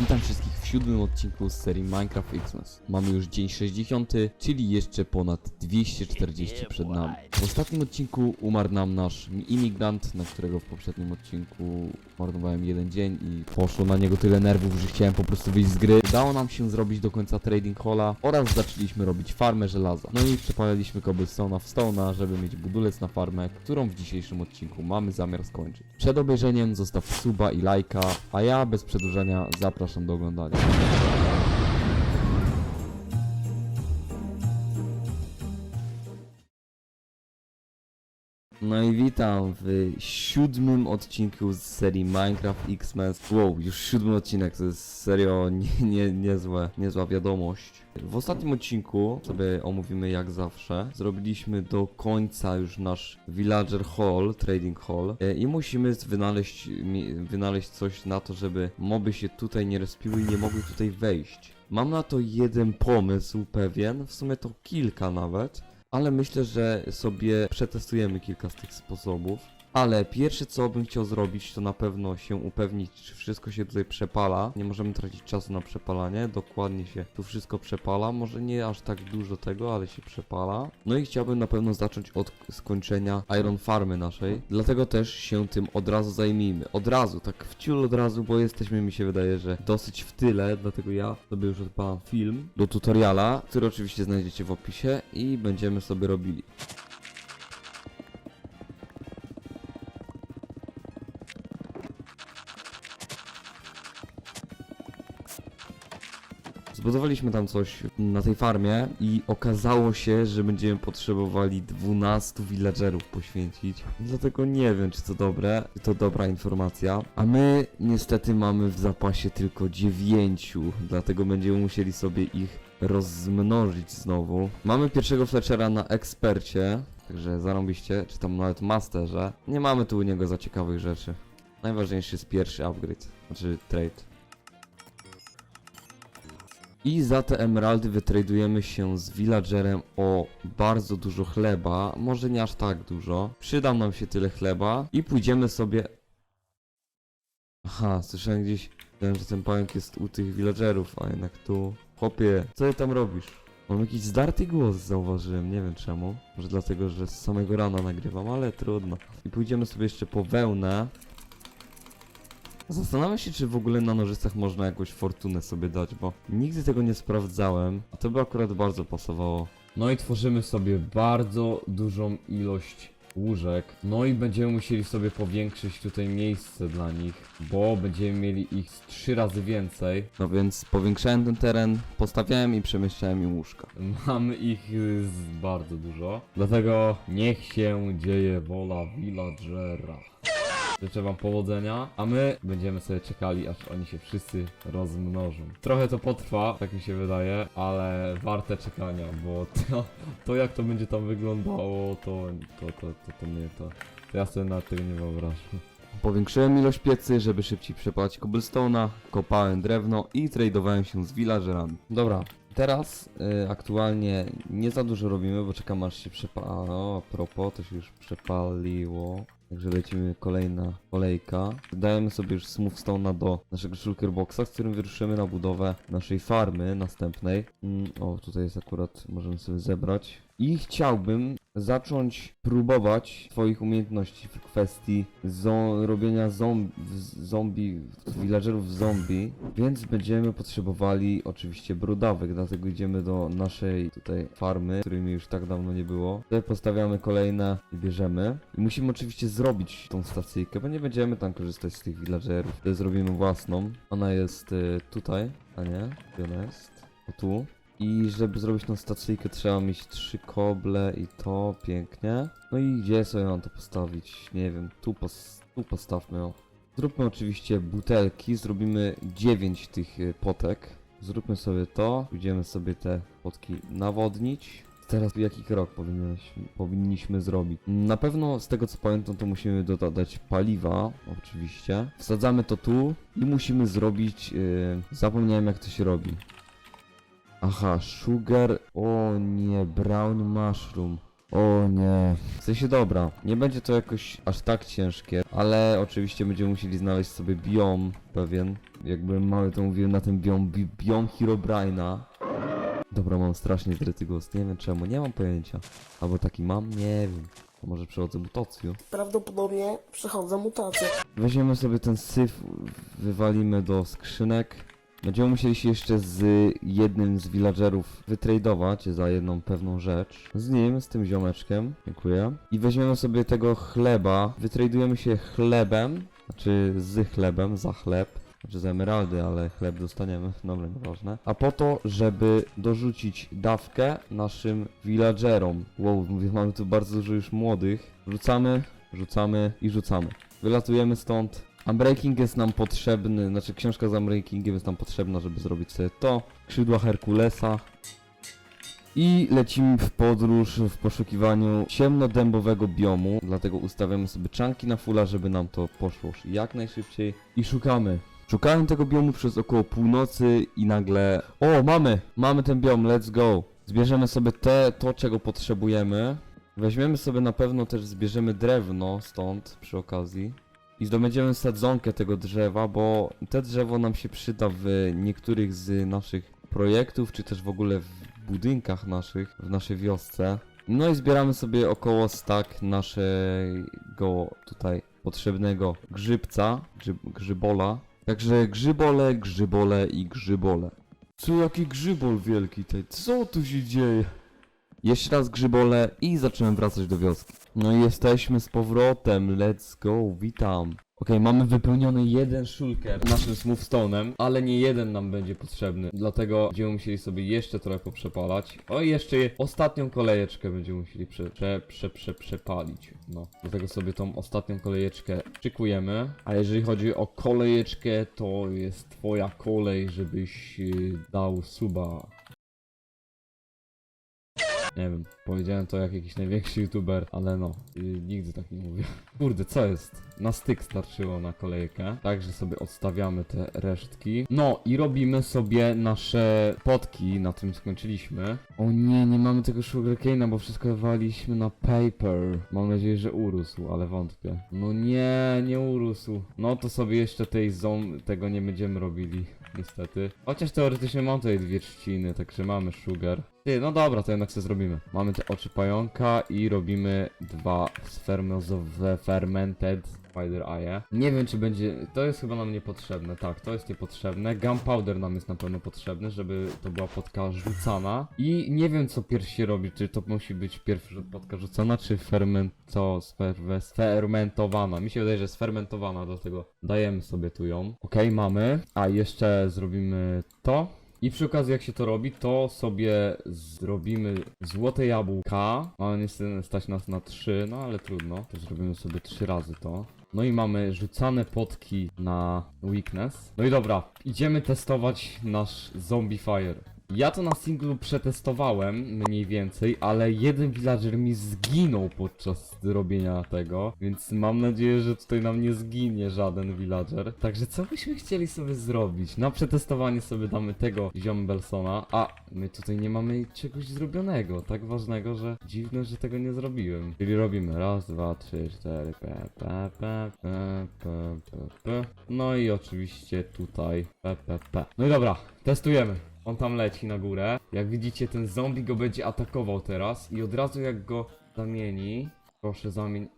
Witam wszystkich w siódmym odcinku z serii Minecraft Xmas. Mamy już dzień 60, czyli jeszcze ponad 240 przed nami. W ostatnim odcinku umarł nam nasz imigrant, na którego w poprzednim odcinku marnowałem jeden dzień i poszło na niego tyle nerwów, że chciałem po prostu wyjść z gry. Udało nam się zrobić do końca trading halla oraz zaczęliśmy robić farmę żelaza. No i przepaliliśmy cobblestone'a w stone'a, żeby mieć budulec na farmę, którą w dzisiejszym odcinku mamy zamiar skończyć. Przed obejrzeniem zostaw suba i lajka, a ja bez przedłużania zapraszam do oglądania. No i witam w siódmym odcinku z serii Minecraft X-Men. Wow, już siódmy odcinek, to jest serio nie, nie, niezłe, niezła wiadomość. W ostatnim odcinku sobie omówimy jak zawsze. Zrobiliśmy do końca już nasz Villager Hall, Trading Hall e, i musimy wynaleźć, wynaleźć coś na to, żeby moby się tutaj nie respiły i nie mogły tutaj wejść. Mam na to jeden pomysł pewien, w sumie to kilka nawet. Ale myślę, że sobie przetestujemy kilka z tych sposobów. Ale pierwsze co bym chciał zrobić, to na pewno się upewnić, czy wszystko się tutaj przepala. Nie możemy tracić czasu na przepalanie, dokładnie się tu wszystko przepala. Może nie aż tak dużo tego, ale się przepala. No i chciałbym na pewno zacząć od skończenia Iron Farmy naszej. Dlatego też się tym od razu zajmijmy. Od razu, tak w ciul od razu, bo jesteśmy mi się wydaje, że dosyć w tyle. Dlatego ja sobie już odpalam film do tutoriala, który oczywiście znajdziecie w opisie i będziemy sobie robili. Zbudowaliśmy tam coś na tej farmie i okazało się, że będziemy potrzebowali 12 villagerów poświęcić. Dlatego nie wiem, czy to dobre, czy to dobra informacja. A my niestety mamy w zapasie tylko 9, dlatego będziemy musieli sobie ich rozmnożyć znowu. Mamy pierwszego Fletchera na ekspercie, także zarąbiście, czy tam nawet masterze. Nie mamy tu u niego za ciekawych rzeczy. Najważniejszy jest pierwszy upgrade, znaczy trade. I za te emeraldy wytradujemy się z villagerem o bardzo dużo chleba, może nie aż tak dużo. Przyda nam się tyle chleba i pójdziemy sobie... Aha, słyszałem gdzieś, wiem, że ten pająk jest u tych villagerów, a jednak tu... Chłopie, co ty tam robisz? Mam jakiś zdarty głos, zauważyłem, nie wiem czemu. Może dlatego, że z samego rana nagrywam, ale trudno. I pójdziemy sobie jeszcze po wełnę. Zastanawiam się, czy w ogóle na nożycach można jakąś fortunę sobie dać, bo nigdy tego nie sprawdzałem, a to by akurat bardzo pasowało. No i tworzymy sobie bardzo dużą ilość łóżek. No i będziemy musieli sobie powiększyć tutaj miejsce dla nich, bo będziemy mieli ich z trzy razy więcej. No więc powiększałem ten teren, postawiałem i przemieszczałem im łóżka. Mamy ich y, z bardzo dużo, dlatego niech się dzieje wola villagera. Życzę wam powodzenia, a my będziemy sobie czekali, aż oni się wszyscy rozmnożą. Trochę to potrwa, tak mi się wydaje, ale warte czekania, bo to, to jak to będzie tam wyglądało, to, to, to, to, to mnie to, to ja sobie na tego nie wyobrażam. Powiększyłem ilość piecy, żeby szybciej przepalać cobblestone'a, kopałem drewno i tradowałem się z villagerami. Dobra, teraz y, aktualnie nie za dużo robimy, bo czekam aż się przepala. O, a propos, to się już przepaliło. Także lecimy kolejna kolejka. Dajemy sobie już Smoothstone'a do naszego shulker boxa, z którym wyruszymy na budowę naszej farmy następnej. Mm, o, tutaj jest akurat, możemy sobie zebrać. I chciałbym zacząć próbować swoich umiejętności w kwestii zo- robienia zom- w- zombie, villagerów zombie, więc będziemy potrzebowali oczywiście brudawek, dlatego idziemy do naszej tutaj farmy, której mi już tak dawno nie było. Tutaj postawiamy kolejne i bierzemy. I musimy oczywiście zrobić tą stacyjkę, bo nie będziemy tam korzystać z tych villagerów. Tutaj zrobimy własną. Ona jest y, tutaj, a nie? Gdzie ona jest? O tu. I żeby zrobić tą stacyjkę trzeba mieć trzy koble i to pięknie. No i gdzie sobie mam to postawić? Nie wiem, tu, pos tu postawmy o. Zróbmy oczywiście butelki, zrobimy 9 tych y, potek. Zróbmy sobie to, będziemy sobie te potki nawodnić. Teraz jaki krok powinniśmy, powinniśmy zrobić? Na pewno z tego co pamiętam to musimy dodać paliwa, oczywiście. Wsadzamy to tu i musimy zrobić, yy, zapomniałem jak to się robi. Aha, sugar, o nie, brown mushroom. O nie. W sensie dobra, nie będzie to jakoś aż tak ciężkie, ale oczywiście będziemy musieli znaleźć sobie biom pewien. Jakby mały to mówiłem na ten biom, bi biom Herobrine'a. Dobra, mam strasznie zryty głos, nie wiem czemu, nie mam pojęcia. Albo taki mam, nie wiem. To może przechodzę mutację. Prawdopodobnie przechodzę mutację. Weźmiemy sobie ten syf, wywalimy do skrzynek. Będziemy musieli się jeszcze z jednym z villagerów wytradować za jedną pewną rzecz. Z nim, z tym ziomeczkiem. Dziękuję. I weźmiemy sobie tego chleba. Wytradujemy się chlebem. Znaczy z chlebem, za chleb. Znaczy za emeraldy, ale chleb dostaniemy. Dobra, nieważne. A po to, żeby dorzucić dawkę naszym villagerom. Wow, mamy tu bardzo dużo już młodych. Rzucamy, rzucamy i rzucamy. Wylatujemy stąd. Unbreaking jest nam potrzebny, znaczy książka z Unbreakingiem jest nam potrzebna, żeby zrobić sobie to. Skrzydła Herkulesa. I lecimy w podróż w poszukiwaniu ciemnodębowego biomu, dlatego ustawiamy sobie czanki na fulla, żeby nam to poszło jak najszybciej. I szukamy. Szukałem tego biomu przez około północy i nagle... O, mamy! Mamy ten biom, let's go! Zbierzemy sobie te, to czego potrzebujemy. Weźmiemy sobie na pewno też, zbierzemy drewno stąd przy okazji. I zdobędziemy sadzonkę tego drzewa, bo te drzewo nam się przyda w niektórych z naszych projektów, czy też w ogóle w budynkach naszych, w naszej wiosce. No i zbieramy sobie około stak naszego tutaj potrzebnego grzybca, grzyb, grzybola. Także grzybole, grzybole i grzybole. Co jaki grzybol wielki tej, co tu się dzieje? Jeszcze raz grzybole i zacząłem wracać do wioski. No i jesteśmy z powrotem, let's go, witam. Okej, mamy wypełniony jeden shulker naszym smoothstone'em, ale nie jeden nam będzie potrzebny, dlatego będziemy musieli sobie jeszcze trochę poprzepalać. O, i jeszcze je- ostatnią kolejeczkę będziemy musieli prze, prze, prze, prze, przepalić. No, dlatego sobie tą ostatnią kolejeczkę szykujemy. A jeżeli chodzi o kolejeczkę, to jest twoja kolej, żebyś yy, dał suba nie wiem, powiedziałem to jak jakiś największy youtuber, ale no, y, nigdy tak nie mówię. Kurde, co jest? Na styk starczyło na kolejkę, także sobie odstawiamy te resztki. No i robimy sobie nasze potki, na tym skończyliśmy. O nie, nie mamy tego sugarcane'a, bo wszystko waliśmy na paper. Mam nadzieję, że urósł, ale wątpię. No nie, nie urósł. No to sobie jeszcze tej zom, tego nie będziemy robili. Niestety. Chociaż teoretycznie mam tutaj dwie trzciny, także mamy sugar. Ty, no dobra, to jednak sobie zrobimy. Mamy te oczy pająka i robimy dwa sfermozowe fermented spider eye. Nie wiem, czy będzie... To jest chyba nam niepotrzebne. Tak, to jest niepotrzebne. Gunpowder nam jest na pewno potrzebny, żeby to była potka rzucana. I nie wiem, co pierw się robi. Czy to musi być pierw potka rzucana, czy fermento... Sferwe, sfermentowana. Mi się wydaje, że sfermentowana, do tego dajemy sobie tu ją. Okej, mamy. A jeszcze zrobimy to. I przy okazji jak się to robi, to sobie zrobimy złote jabłka. Mamy niestety stać nas na 3, no ale trudno. To zrobimy sobie 3 razy to. No i mamy rzucane potki na weakness. No i dobra, idziemy testować nasz zombie fire. Ja to na singlu przetestowałem mniej więcej, ale jeden villager mi zginął podczas robienia tego, więc mam nadzieję, że tutaj nam nie zginie żaden villager. Także co byśmy chcieli sobie zrobić? Na przetestowanie sobie damy tego ziom Belsona, a my tutaj nie mamy czegoś zrobionego, tak ważnego, że dziwne, że tego nie zrobiłem. Czyli robimy raz, dwa, trzy, cztery, p, p, p, p, p, p, p. No i oczywiście tutaj. No i dobra, testujemy. On tam leci na górę. Jak widzicie, ten zombie go będzie atakował teraz i od razu jak go zamieni, proszę zamień.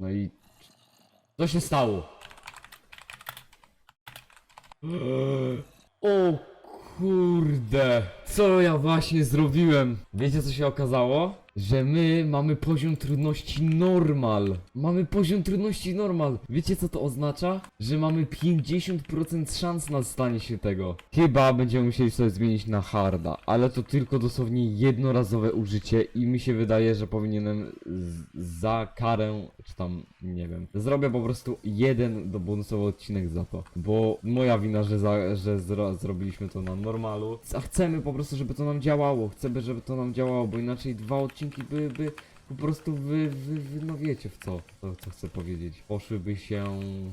No i co się stało? O kurde, co ja właśnie zrobiłem? Wiecie co się okazało? Że my mamy poziom trudności normal. Mamy poziom trudności normal. Wiecie co to oznacza? Że mamy 50% szans na stanie się tego. Chyba będziemy musieli sobie zmienić na harda, ale to tylko dosłownie jednorazowe użycie i mi się wydaje, że powinienem za karę, czy tam, nie wiem, zrobię po prostu jeden do bonusowy odcinek za to, bo moja wina, że, za, że zro, zrobiliśmy to na normalu, a chcemy po prostu, żeby to nam działało, chcemy, żeby to nam działało, bo inaczej dwa odcinki byłyby po prostu wy, wy, wy no wiecie w co, co, co chcę powiedzieć. Poszłyby się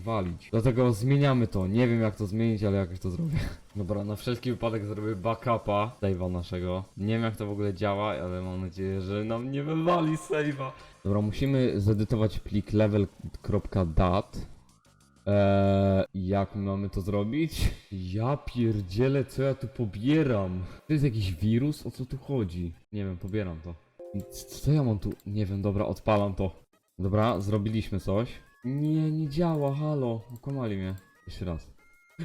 walić. Dlatego zmieniamy to. Nie wiem jak to zmienić, ale jakoś to zrobię. Dobra, na wszelki wypadek zrobię backupa save'a naszego. Nie wiem jak to w ogóle działa, ale mam nadzieję, że nam nie wywali save'a. Dobra, musimy zedytować plik level.dat. Eee, jak mamy to zrobić? Ja pierdzielę, co ja tu pobieram? To jest jakiś wirus? O co tu chodzi? Nie wiem, pobieram to. Co ja mam tu? Nie wiem, dobra, odpalam to. Dobra, zrobiliśmy coś. Nie, nie działa, halo, okłamali mnie. Jeszcze raz.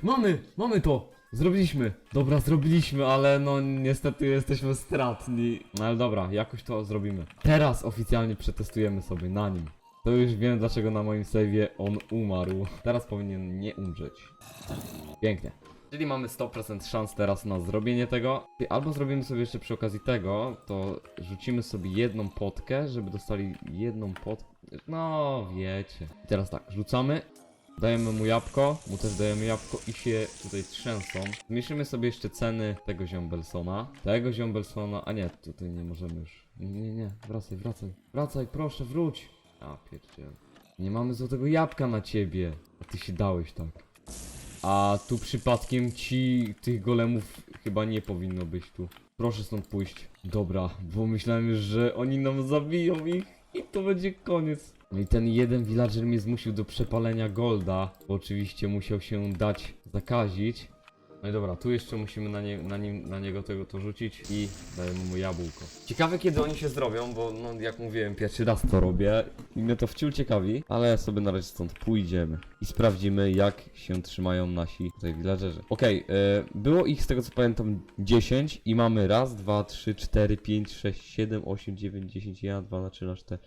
Mamy! Mamy to! Zrobiliśmy! Dobra, zrobiliśmy, ale no niestety jesteśmy stratni. No ale dobra, jakoś to zrobimy. Teraz oficjalnie przetestujemy sobie na nim. To już wiem dlaczego na moim save'ie on umarł. Teraz powinien nie umrzeć. Pięknie. Czyli mamy 100% szans teraz na zrobienie tego. Albo zrobimy sobie jeszcze przy okazji tego, to rzucimy sobie jedną potkę, żeby dostali jedną potkę. No, wiecie. I teraz tak, rzucamy. Dajemy mu jabłko, mu też dajemy jabłko i się tutaj trzęsą. Zmniejszymy sobie jeszcze ceny tego ziombelsona. Tego ziombelsona, a nie, tutaj nie możemy już. Nie, nie, nie, wracaj, wracaj. Wracaj, proszę, wróć. A, pierdziel. Nie mamy złotego jabłka na ciebie. A ty się dałeś tak. A tu przypadkiem ci tych golemów chyba nie powinno być tu. Proszę stąd pójść. Dobra, bo myślałem że oni nam zabiją ich i to będzie koniec. No i ten jeden villager mnie zmusił do przepalenia golda, bo oczywiście musiał się dać zakazić. No i dobra, tu jeszcze musimy na, nie, na, nim, na niego tego to rzucić i dajemy mu jabłko. Ciekawe kiedy oni się zrobią, bo no jak mówiłem, pierwszy raz to robię i mnie to wciul ciekawi, ale sobie na razie stąd pójdziemy i sprawdzimy jak się trzymają nasi tutaj villagerzy. Okej, e, było ich z tego co pamiętam 10 i mamy raz, dwa, trzy, cztery, pięć, sześć, siedem, osiem, dziewięć, dziesięć, jeden, dwa, na trzy, na cztery.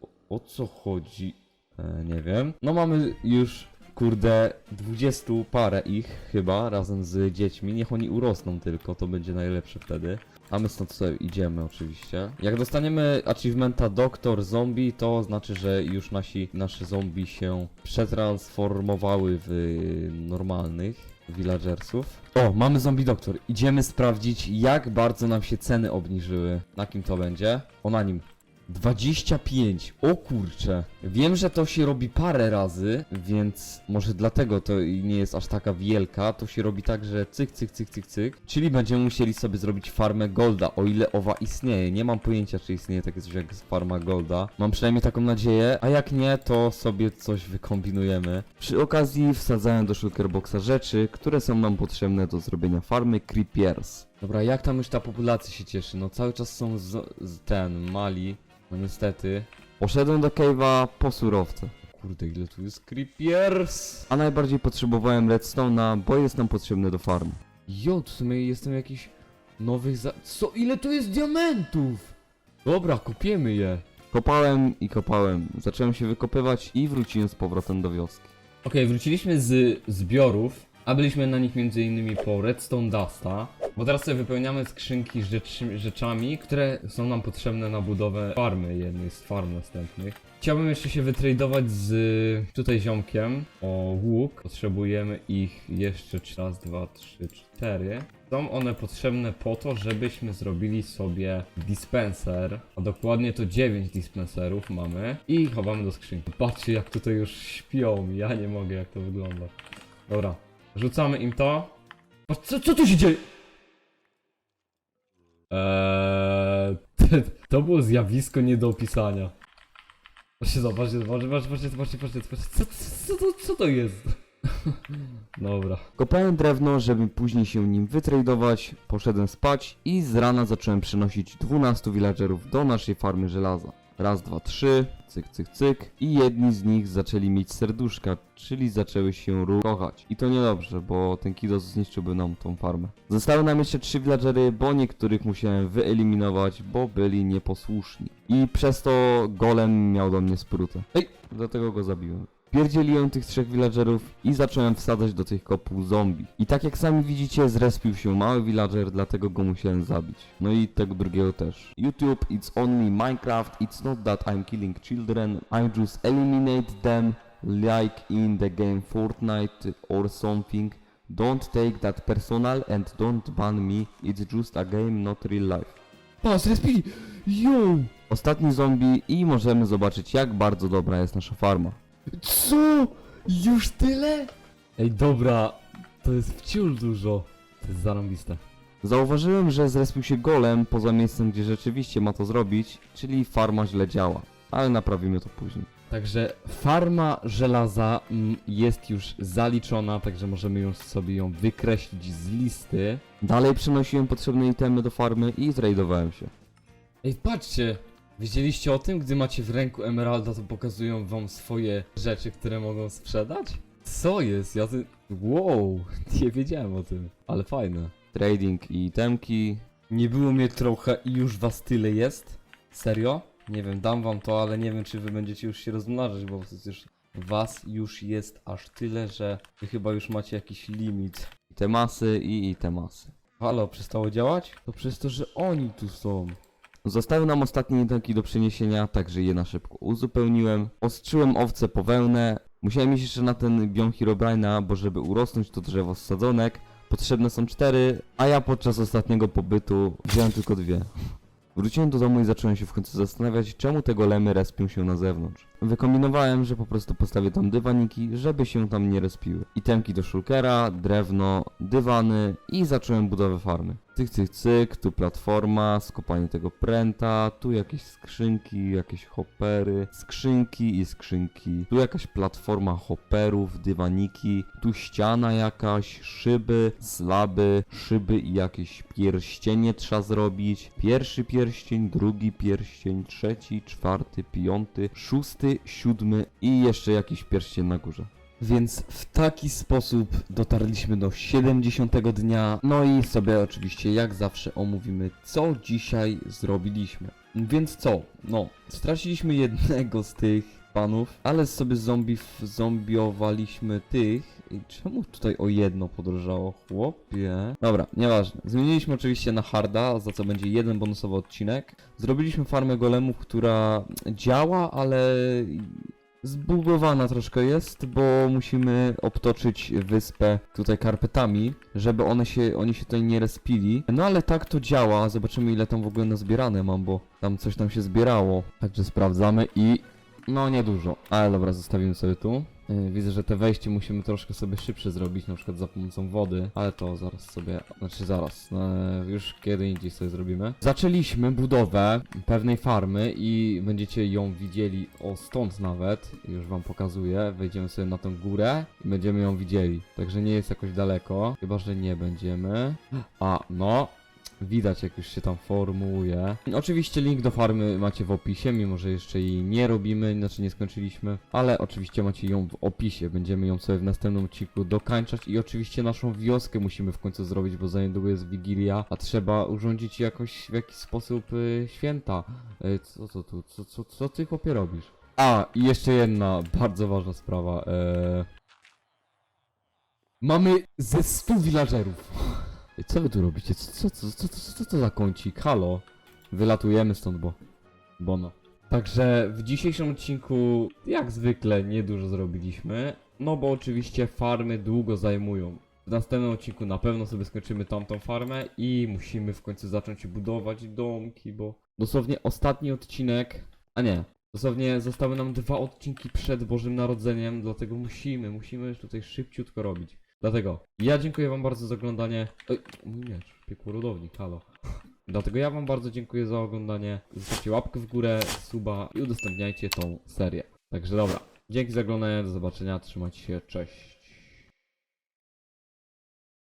O, o co chodzi? E, nie wiem. No mamy już, kurde, 20 parę ich chyba, razem z dziećmi. Niech oni urosną tylko, to będzie najlepsze wtedy. A my stąd sobie idziemy oczywiście. Jak dostaniemy achievementa Doktor Zombie, to znaczy, że już nasi, nasze zombie się przetransformowały w normalnych villagersów. O, mamy zombie doktor. Idziemy sprawdzić, jak bardzo nam się ceny obniżyły. Na kim to będzie? O, na nim. 25. O kurcze. Wiem, że to się robi parę razy, więc może dlatego to nie jest aż taka wielka. To się robi tak, że cyk, cyk, cyk, cyk, cyk. Czyli będziemy musieli sobie zrobić farmę Golda, o ile owa istnieje. Nie mam pojęcia, czy istnieje takie coś jak farma Golda. Mam przynajmniej taką nadzieję, a jak nie, to sobie coś wykombinujemy. Przy okazji wsadzałem do Shulkerboxa rzeczy, które są nam potrzebne do zrobienia farmy Creepiers. Dobra, jak tam już ta populacja się cieszy? No cały czas są z, z ten, mali. No niestety. Poszedłem do cave'a po surowce. Kurde, ile tu jest creepiers! A najbardziej potrzebowałem redstone'a, bo jest nam potrzebny do farm. Jo, w sumie jestem jakiś nowych za... Co? Ile tu jest diamentów? Dobra, kupiemy je. Kopałem i kopałem. Zacząłem się wykopywać i wróciłem z powrotem do wioski. Okej, wróciliśmy z zbiorów, a byliśmy na nich m.in. po Redstone Dusta, bo teraz sobie wypełniamy skrzynki rzeczy, rzeczami, które są nam potrzebne na budowę farmy, jednej z farm następnych. Chciałbym jeszcze się wytradować z tutaj ziomkiem o łuk. Potrzebujemy ich jeszcze raz, dwa, trzy, cztery. Są one potrzebne po to, żebyśmy zrobili sobie dispenser, a dokładnie to 9 dispenserów mamy i chowamy do skrzynki. Patrzcie jak tutaj już śpią, ja nie mogę jak to wygląda. Dobra, rzucamy im to. Co, co tu się dzieje? Eee, to było zjawisko nie do opisania. Patrzcie, zobaczcie, zobaczcie, patrzcie, patrzcie, patrzcie, patrzcie, co, co, co, co to jest? Dobra. Kopałem drewno, żeby później się nim wytradować, poszedłem spać i z rana zacząłem przynosić 12 villagerów do naszej farmy żelaza. Raz, dwa, trzy, cyk, cyk, cyk. I jedni z nich zaczęli mieć serduszka, czyli zaczęły się kochać. I to niedobrze, bo ten kidos zniszczyłby nam tą farmę. Zostały nam jeszcze trzy villagery, bo niektórych musiałem wyeliminować, bo byli nieposłuszni. I przez to golem miał do mnie sprutę. Ej, dlatego go zabiłem. Pierdzieliłem tych trzech villagerów i zacząłem wsadzać do tych kopów zombie. I tak jak sami widzicie, zrespił się mały villager, dlatego go musiałem zabić. No i tego drugiego też. YouTube, it's only Minecraft, it's not that I'm killing children, I just eliminate them like in the game Fortnite or something. Don't take that personal and don't ban me, it's just a game, not real life. Pas, respili! Yo! ostatni zombie i możemy zobaczyć jak bardzo dobra jest nasza farma. Co? Już tyle? Ej, dobra, to jest wciul dużo. To jest zarąbiste. Zauważyłem, że zrespił się golem poza miejscem, gdzie rzeczywiście ma to zrobić, czyli farma źle działa. Ale naprawimy to później. Także farma żelaza mm, jest już zaliczona, także możemy już sobie ją wykreślić z listy. Dalej przenosiłem potrzebne itemy do farmy i zrajdowałem się. Ej, patrzcie! Wiedzieliście o tym, gdy macie w ręku emeralda, to pokazują wam swoje rzeczy, które mogą sprzedać? Co jest? Ja ty... Wow, nie wiedziałem o tym, ale fajne. Trading i itemki. Nie było mnie trochę i już was tyle jest? Serio? Nie wiem, dam wam to, ale nie wiem, czy wy będziecie już się rozmnażać, bo przecież was już jest aż tyle, że wy chyba już macie jakiś limit. I te masy i, i te masy. Halo, przestało działać? To przez to, że oni tu są. Zostały nam ostatnie jedynki do przeniesienia, także je na szybko uzupełniłem. Ostrzyłem owce po wełnę. Musiałem iść jeszcze na ten biom Herobrine'a, bo żeby urosnąć to drzewo z sadzonek, potrzebne są cztery, a ja podczas ostatniego pobytu wziąłem tylko dwie. Wróciłem do domu i zacząłem się w końcu zastanawiać, czemu te golemy respią się na zewnątrz. Wykombinowałem, że po prostu postawię tam dywaniki, żeby się tam nie respiły. Itemki do shulkera, drewno, dywany i zacząłem budowę farmy. Cyk, cyk, cyk, tu platforma, skopanie tego pręta, tu jakieś skrzynki, jakieś hoppery, skrzynki i skrzynki, tu jakaś platforma hopperów, dywaniki, tu ściana jakaś, szyby, slaby, szyby i jakieś pierścienie trzeba zrobić. Pierwszy pierścień, drugi pierścień, trzeci, czwarty, piąty, szósty, siódmy i jeszcze jakiś pierścień na górze. Więc w taki sposób dotarliśmy do 70 dnia. No i sobie oczywiście jak zawsze omówimy, co dzisiaj zrobiliśmy. Więc co? No, straciliśmy jednego z tych panów, ale sobie zombie zombiowaliśmy tych. I czemu tutaj o jedno podrożało, chłopie? Dobra, nieważne. Zmieniliśmy oczywiście na harda, za co będzie jeden bonusowy odcinek. Zrobiliśmy farmę golemów, która działa, ale zbugowana troszkę jest, bo musimy obtoczyć wyspę tutaj karpetami, żeby one się, oni się tutaj nie respili. No ale tak to działa, zobaczymy ile tam w ogóle nazbierane mam, bo tam coś tam się zbierało. Także sprawdzamy i... No niedużo, ale dobra, zostawimy sobie tu. Yy, Widzę, że te wejście musimy troszkę sobie szybsze zrobić, na przykład za pomocą wody, ale to zaraz sobie, znaczy zaraz, yy, już kiedy indziej sobie zrobimy. Zaczęliśmy budowę pewnej farmy i będziecie ją widzieli o stąd nawet, już wam pokazuję, wejdziemy sobie na tą górę i będziemy ją widzieli, także nie jest jakoś daleko, chyba, że nie będziemy. A, no, Widać jak już się tam formułuje. Oczywiście link do farmy macie w opisie, mimo że jeszcze jej nie robimy, znaczy nie skończyliśmy. Ale oczywiście macie ją w opisie, będziemy ją sobie w następnym odcinku dokańczać i oczywiście naszą wioskę musimy w końcu zrobić, bo za niedługo jest Wigilia, a trzeba urządzić jakoś w jakiś sposób y, święta. Y, co to tu, co, co, co ty chłopie robisz? A, i jeszcze jedna bardzo ważna sprawa. E... Mamy ze 100 villagerów. Co wy tu robicie? Co, co, co, co, co, co to za kącik? Halo? Wylatujemy stąd, bo... Bono. Także w dzisiejszym odcinku, jak zwykle, niedużo zrobiliśmy. No bo oczywiście farmy długo zajmują. W następnym odcinku na pewno sobie skończymy tamtą farmę i musimy w końcu zacząć budować domki, bo dosłownie ostatni odcinek, a nie, dosłownie zostały nam dwa odcinki przed Bożym Narodzeniem, dlatego musimy, musimy tutaj szybciutko robić. Dlatego ja dziękuję wam bardzo za oglądanie. Oj, mój miecz, piekło rodownik, halo. Dlatego ja wam bardzo dziękuję za oglądanie. Zostawcie łapkę w górę, suba i udostępniajcie tą serię. Także dobra, dzięki za oglądanie, do zobaczenia, trzymajcie się, cześć.